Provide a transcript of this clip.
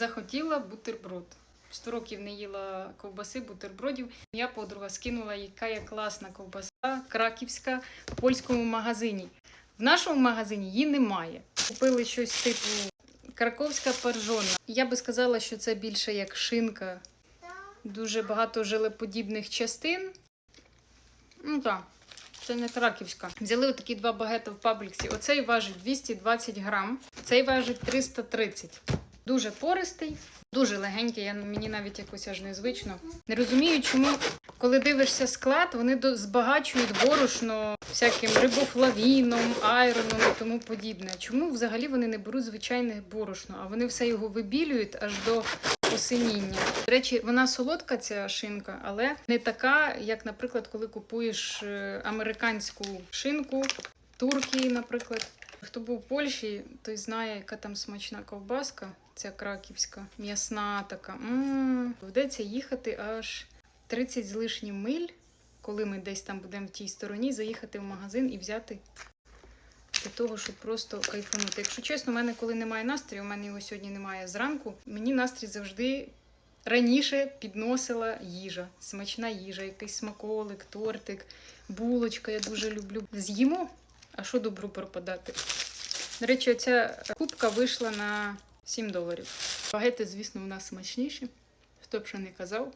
захотіла бутерброд. 100 років не їла ковбаси, бутербродів. Я подруга скинула, яка є класна ковбаса, краківська в польському магазині. В нашому магазині її немає. Купили щось типу краковська паржона. Я би сказала, що це більше як шинка. Дуже багато жилеподібних частин. Ну так, це не краківська. Взяли отакі два багета в пабліксі. Оцей важить 220 грам, цей важить 330. Дуже пористий, дуже легенький. Я, мені навіть якось аж незвично. Не розумію, чому, коли дивишся склад, вони до- збагачують борошно всяким рибофлавіном, айроном і тому подібне. Чому взагалі вони не беруть звичайне борошно, а вони все його вибілюють аж до посиніння. До речі, вона солодка, ця шинка, але не така, як, наприклад, коли купуєш е, американську шинку, турки, наприклад. Хто був в Польщі, той знає, яка там смачна ковбаска, ця краківська, м'ясна така. Доведеться їхати аж 30 з лишнім миль, коли ми десь там будемо в тій стороні, заїхати в магазин і взяти для того, щоб просто кайфанути. Якщо чесно, у мене коли немає настрою, у мене його сьогодні немає зранку. Мені настрій завжди раніше підносила їжа, смачна їжа, якийсь смаколик, тортик, булочка. Я дуже люблю. З'їмо, а що добру пропадати? До речі, оця кубка вийшла на 7 доларів. Багети, звісно, у нас смачніші. Хто б ще не казав.